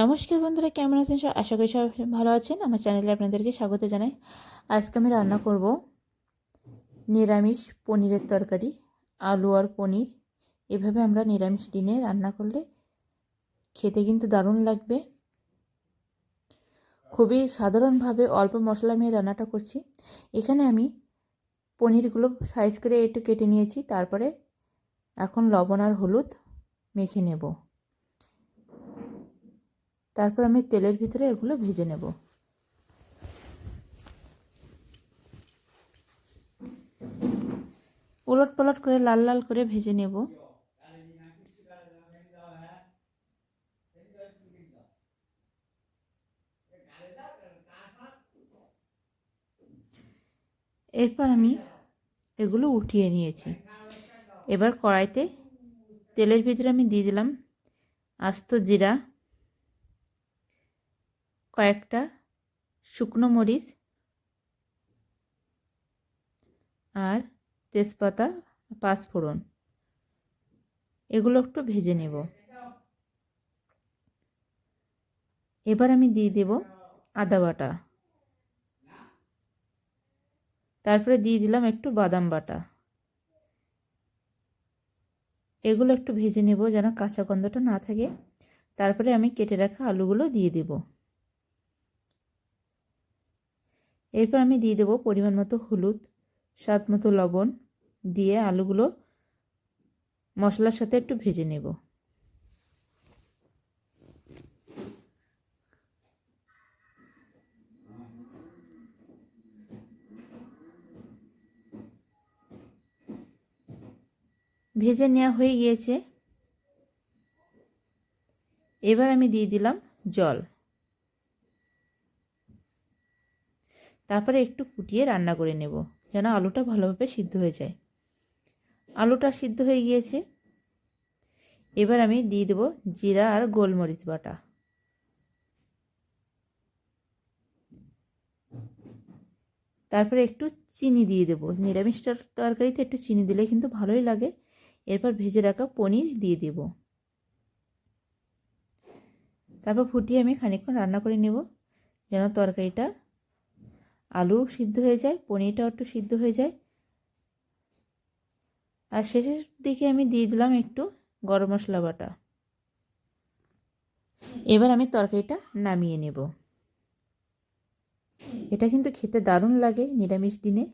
নমস্কার বন্ধুরা, কেমন আছেন সব? আশা করি সব ভালো আছেন। আমার চ্যানেলে আপনাদেরকে স্বাগত জানাই। আজকে আমি রান্না করব নিরামিষ পনিরের তরকারি, আলু আর পনির। এভাবে আমরা নিরামিষ দিনে রান্না করলে খেতে কিন্তু দারুণ লাগবে। খুবই সাধারণভাবে অল্প মশলা আমি রান্নাটা করছি। এখানে আমি পনিরগুলো সাইজ করে একটু কেটে নিয়েছি, তারপরে এখন লবণ আর হলুদ মেখে নেব। তারপর আমি তেলের ভিতরে এগুলো ভেজে নেব। উলট পালট করে লাল লাল করে ভেজে নেব। এরপর আমি এগুলো উঠিয়ে নিয়েছি। এবার কড়াইতে তেলের ভিতরে আমি দিয়ে দিলাম আস্ত জিরা কয়েকটা শুকনো মরিচ আর তেজপাতা পাঁচফোড়ন। এগুলো একটু ভেজে নেব। এবার আমি দিয়ে দেব আদা বাটা। তারপরে দিয়ে দিলাম একটু বাদাম বাটা। এগুলো একটু ভেজে নেব যেন কাঁচা গন্ধটা না থাকে। তারপরে আমি কেটে রাখা আলুগুলো দিয়ে দেবো। এরপর আমি দিয়ে দেবো পরিমাণ মতো হলুদ, স্বাদ মতো লবণ দিয়ে আলুগুলো মশলার সাথে একটু ভেজে নেব। ভেজে নেওয়া হয়ে গিয়েছে। এবার আমি দিয়ে দিলাম জল। তারপরে একটু ফুটিয়ে রান্না করে নেব, যেন আলুটা ভালোভাবে সিদ্ধ হয়ে যায়। আলুটা সিদ্ধ হয়ে গিয়েছে। এবার আমি দিয়ে দেবো জিরা আর গোলমরিচ বাটা। তারপরে একটু চিনি দিয়ে দেবো। নিরামিষ তরকারিতে একটু চিনি দিলে কিন্তু ভালোই লাগে। এরপর ভেজে রাখা পনির দিয়ে দেব। তারপর ফুটিয়ে আমি খানিকক্ষণ রান্না করে নেব, যেন তরকারিটা আলু সিদ্ধ হয়ে যায়, পনিরটাও একটু সিদ্ধ হয়ে যায়। আর শেষের দিকে আমি দিয়ে দিলাম একটু গরম মশলা বাটা। এবার আমি তরকারিটা নামিয়ে নেব। এটা কিন্তু খেতে দারুণ লাগে নিরামিষ দিনে।